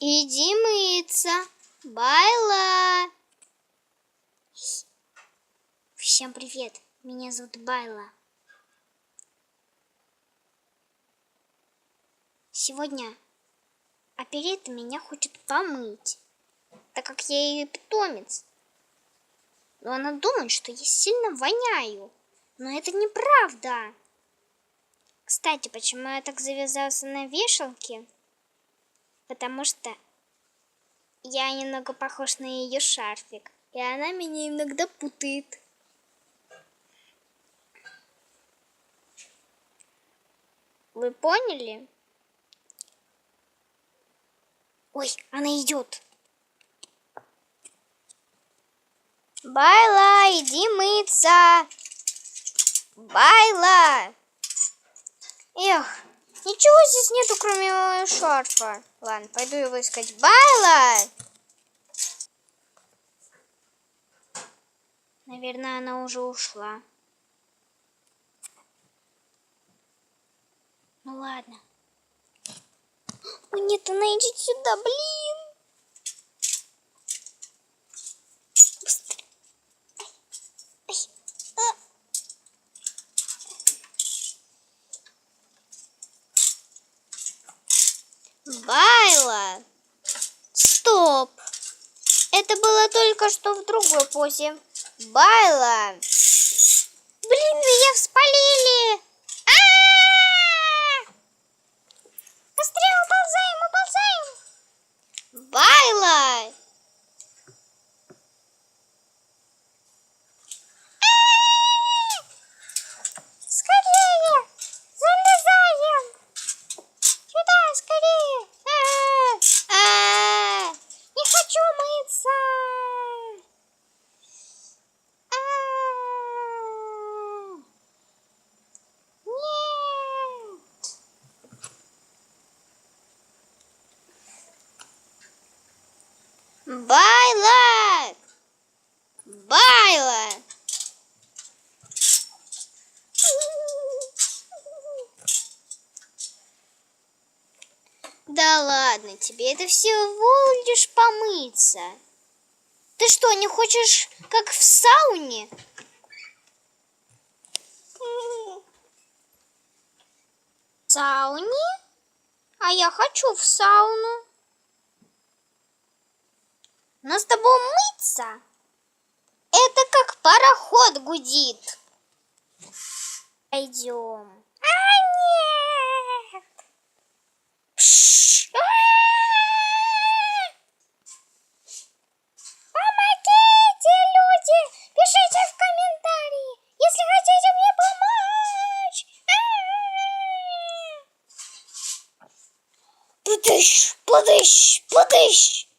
Иди мыться. Байла. Всем привет. Меня зовут Байла. Сегодня оперета меня хочет помыть, так как я ее питомец. Но она думает, что я сильно воняю. Но это неправда. Кстати, почему я так завязался на вешалке? Потому что я немного похож на ее шарфик. И она меня иногда путает. Вы поняли? Ой, она идет. Байла, иди мыться. Байла. Эх, ничего здесь нету, кроме моего шарфа. Ладно, пойду его искать. Байла! Наверное, она уже ушла. Ну ладно. Нет, она идет сюда, блин. Быстрее. Ай, ай, а. Байла! Стоп! Это было только что в другой позе. Байла! Блин, меня вспалили! А-а-а! Быстрее уползаем, уползаем! Байла! А-а-а! Скорее! Залезаем! Сюда, скорее! А-а-а! Не хочу мыться! А-а-а! Нет! Байла! Байла! Да ладно тебе, это всего лишь помыться. Ты что, не хочешь, как в сауне? В сауне? А я хочу в сауну. Но с тобой мыться? Это как пароход гудит. Пойдем. А, нет! А! Помогите, люди! Пишите в комментарии, если хотите мне помочь. А! Подыщ, подыщ.